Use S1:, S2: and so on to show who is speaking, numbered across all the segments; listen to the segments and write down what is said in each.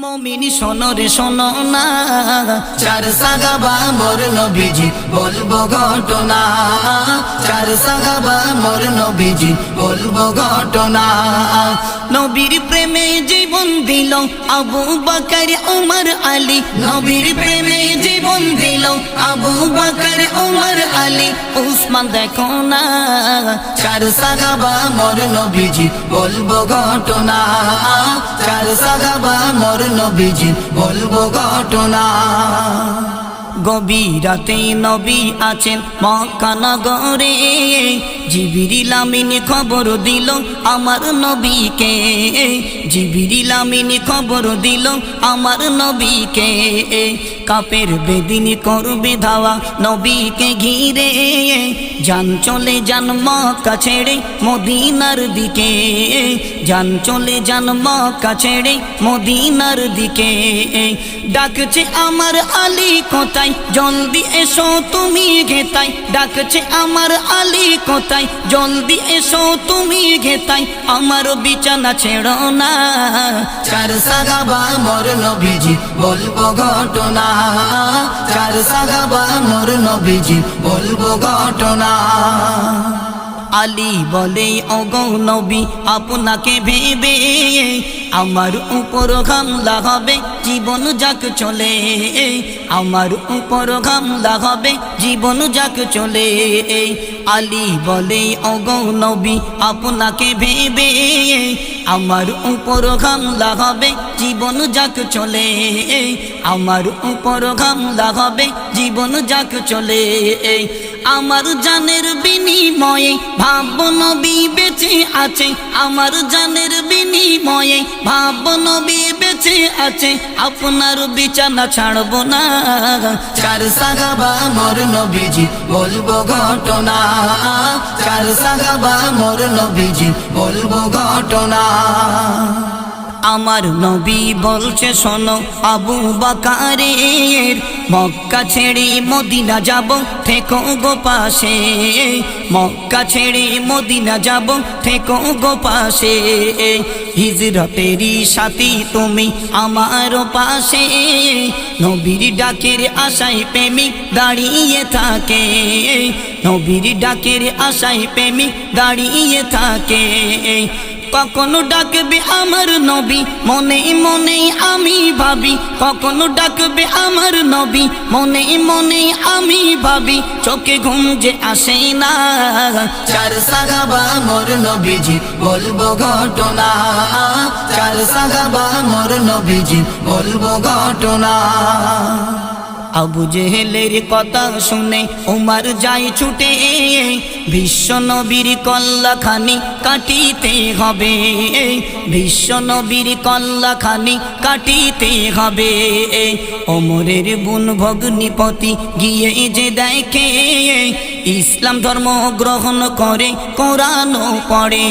S1: মমিন সোনরে শোনো না চার সাগা বাবর নবীজি বলব ঘটনা চার সাগাবা মোর নবীজি বলব ঘটনা। নবীর প্রেমে জীবন দিল আবু বকর, উমর, আলী। নবীর প্রেমে জীবন দিল আবু বকর, উমর, আলী। উসমান দেখো না, চার সাগাবা মোর নবীজি বলব ঘটনা। চার সাগাবা মোর নবীজি বলব ঘটনা। গভীরাতে নবী আছেন মক্কানগরে জিবিরিল আমিন খবর দিল আমার নবীকে। জিবিরিল আমিন খবর দিল আমার নবীকে। কাপের বেদিন করবে ধাওয়া নবীকে ঘিরে। যান চলে যান মক্কা ছেড়ে মদিনার দিকে। যান চলে যান মক্কা ছেড়ে মদিনার দিকে। ডাকছে আমার আলী কোথায়? জলদি এসো তুমি ঘেতাই। ডাকছে আমার আলী কোথায়? জলদি এসো, তুমি ঘেতাই, আমার বিছানা ছেড়ো না। চার সাগাবা মর নবীজি, বলব ঘটনা। চার সাগাবা মর নবীজি, বলব ঘটনা। আলী বলে নবী, আপনাকে ভেবে আমার উপর হামলা হবে, জীবন যাক চলে। আমার উপর হামলা হবে, জীবন যাক চলে। আলী বলে নবী, আপনাকে ভেবে আমার উপর হামলা হবে, জীবন যাক চলে। আমার উপর হামলা হবে, জীবন যাক চলে। আমার জানের বিনিময়ে ভাব নবী বেঁচে আছে। আমার জানের বিনিময়ে ভাব নবী বেঁচে আছে। আপনার বিছানা ছাড়ব না। চার সাগাবা মোর নবীজি, বলব ঘটনা। চার সাগাবা মোর নবীজি, বলব ঘটনা। আমার নবী বলছে, শোনো, আবু বাকারের মক্কা ছেড়ে মদিনা যাব, থেকো গো পাশে। মক্কা ছেড়ে মদিনা যাব, থেকো গো পাশে। হিজরতেরই সাথী তুমি আমার পাশে। নবীর ডাকের আশায় প্রেমিক দাঁড়িয়ে থাকে। নবীর ডাকের আশায় প্রেমিক দাঁড়িয়ে থাকে। কখনো ডাকবে আমার নবী? মনে মনে আমি ভাবি, কখনো ডাকবে আমার নবী? মনে মনে আমি ভাবি, চোখে ঘুম যে আসে না। চার সাগাবা মোর নবীজি, বলব ঘটনা। চার সাগাবা মোর নবীজি, বলব ঘটনা। আবু জেহেলের কথা শুনে উমার যাই ছুটে। বিশ্ব নবীর কল্লাখানি কাটিতে হবে। বিশ্ব নবীর কল্লাখানি কাটিতে হবে। অমরের বুন ভগ্নিপতি গিয়ে যে দেখে ইসলাম ধর্ম গ্রহণ করে, কোরআন পড়ে।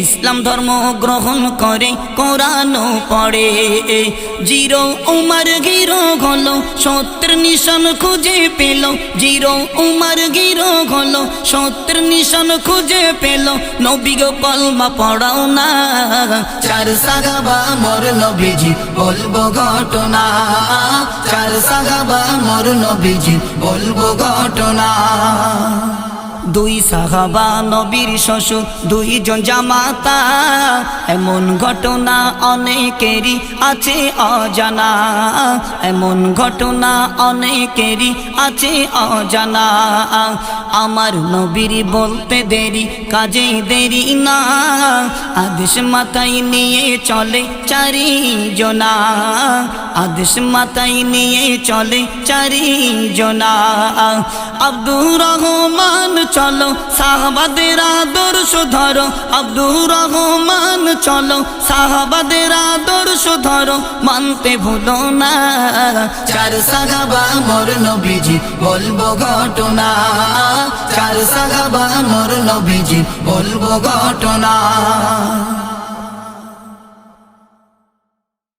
S1: ইসলাম ধর্ম গ্রহণ করে, কোরআন পড়ে। জিরো উমার গিরো হলো সত্য নিশন খুঁজে পেল। জিরো উমার গিরো হলো সত্য নিশন খুঁজে পেল। নবী গো কলমা পড়াও না, চার সাগাবা মোর নবীজি, বলব ঘটনা। চার সাগাবা মোর নবীজি, বলব ঘটনা। দুই সাহাবা, নবীর শ্বশুর, দুইজন জামাতা। এমন ঘটনা অনেকেরই আছে অজানা। এমন ঘটনা অনেকেরই আছে অজানা। আমার নবীর বলতে দেরি, কাজে দেরি না। আদেশ মাথায় নিয়ে চলে চারি জনা আদেশ মাথায় নিয়ে চলে চারি জনা আব্দুর রহমান, চলো সাহাবাদের আদর্শ ধরো। আব্দুর রহমান, চলো সাহাবাদের আদর্শ ধরো। মানতে ভুলো না। চার সাহাবা মোর নবীজি, বলব ঘটনা। চার সাহাবা মোর নবীজি, বলব ঘটনা।